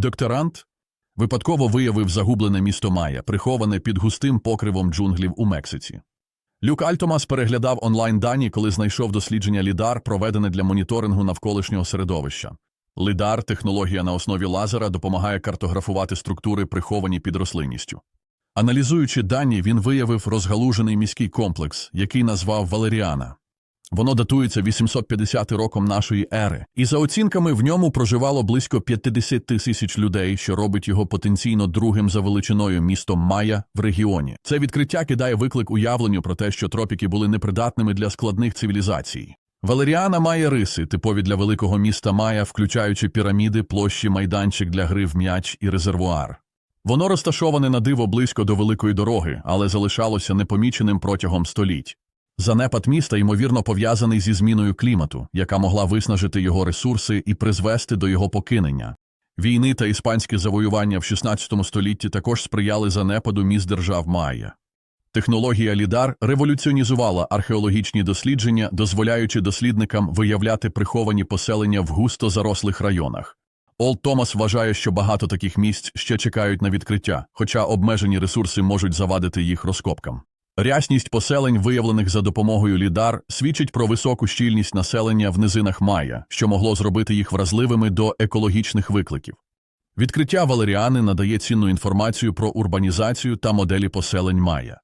Докторант випадково виявив загублене місто Майя, приховане під густим покривом джунглів у Мексиці. Люк Альтомас переглядав онлайн-дані, коли знайшов дослідження лідар, проведене для моніторингу навколишнього середовища. Лідар, технологія на основі лазера, допомагає картографувати структури, приховані під рослинністю. Аналізуючи дані, він виявив розгалужений міський комплекс, який назвав Валеріана. Воно датується 850 роком нашої ери, і за оцінками в ньому проживало близько 50 тисяч людей, що робить його потенційно другим за величиною містом Майя в регіоні. Це відкриття кидає виклик уявленню про те, що тропіки були непридатними для складних цивілізацій. Валеріана має риси, типові для великого міста Майя, включаючи піраміди, площі, майданчик для гри в м'яч і резервуар. Воно розташоване на диво близько до великої дороги, але залишалося непоміченим протягом століть. Занепад міста, ймовірно, пов'язаний зі зміною клімату, яка могла виснажити його ресурси і призвести до його покинення. Війни та іспанське завоювання в 16 столітті також сприяли занепаду міст держав Майя. Технологія Лідар революціонізувала археологічні дослідження, дозволяючи дослідникам виявляти приховані поселення в густо зарослих районах. Олд Томас вважає, що багато таких місць ще чекають на відкриття, хоча обмежені ресурси можуть завадити їх розкопкам. Рясність поселень, виявлених за допомогою лідар, свідчить про високу щільність населення в низинах Майя, що могло зробити їх вразливими до екологічних викликів. Відкриття Валеріани надає цінну інформацію про урбанізацію та моделі поселень Майя.